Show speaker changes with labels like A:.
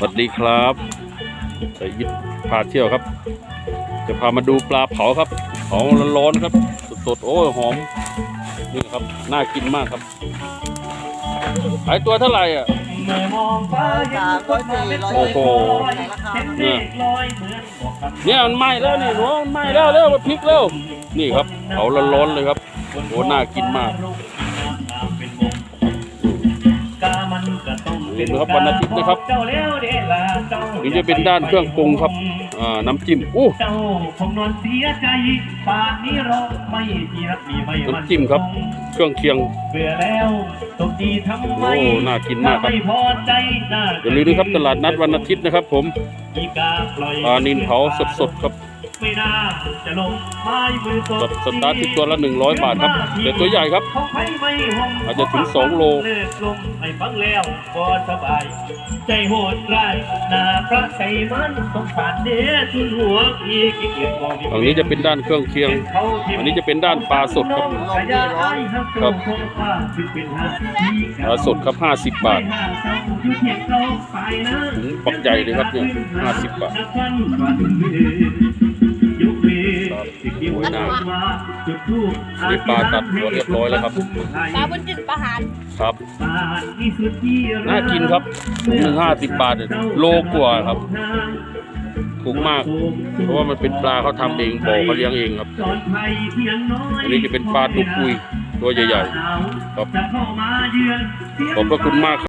A: สวัสดีครับสายยิปพาเที่ยวครับ จะพามาดูปลาเผาครับเผาร้อนๆครับ สดๆ โอ้ยหอม นี่ครับ น่ากินมากครับ ขายตัวเท่าไหร่อะโอ้โหเนี่ยเนี่ยมันไหม้แล้วนี่หนูมันไหม้แล้วเร็วมาพลิกเร็ว นี่ครับเผาร้อนๆเลยครับโอ้น่ากินมาก เห็นไหมครับวันอาทิตย์นะครับนี่จะเป็นด้านเครื่องปรุงครับอ่าน้ำจิ้มอู้
B: เจ้าคงนอนเสียใจป่านนี้เราไม่มีรักมีไม่
A: น้ำจิ้มครับ เครื่องเคียง
B: เบื่อแล้วตกดีทำไม
A: โอ้น่ากินมากครับ
B: ไม่พอใจน่า
A: อย่าลืมนะครับตลาดนัดวันอาทิตย์นะครับ ผม
B: อีกาปล่อย
A: ปลานินเผาสดๆครับ
B: ไม่น่าจะลงไม้มือต
A: แบบสตาร์ทที่ตัวละ 100 บาทครับเดี๋ยวตัวใหญ่ครับ
B: ของใครไม่ห่ม
A: อาจจะถึงสองโล
B: เลิกลมให้ฟังแล้วก็สบาย ใจโหดร้ายหน้าพระใส่มันสงสารเด้ทุนหัวอีกอีกเกียรติบอก
A: ฝั่งนี้จะเป็นด้านเครื่องเคียง อันนี้จะเป็นด้านปลาสดครับครับปลาสดครับ 50 บาทถุงปักใหญ่เลยครับเนี่ย50 บาทโอ้ย น่านี่ปลาตัดหัวเรียบร้อยแล้วครับ
C: ปลาบนจิตประหาร
A: ครับ น่ากินครับถุงหนึ่งห้าสิบบาทเนี่ยโลกว่าครับถูกมาก เพราะว่ามันเป็นปลาเขาทำเองบ่อเขาเลี้ยงเองครับ อันนี้จะเป็นปลาตุกปุยตัวใหญ่ๆครับขอบพระคุณมากครับ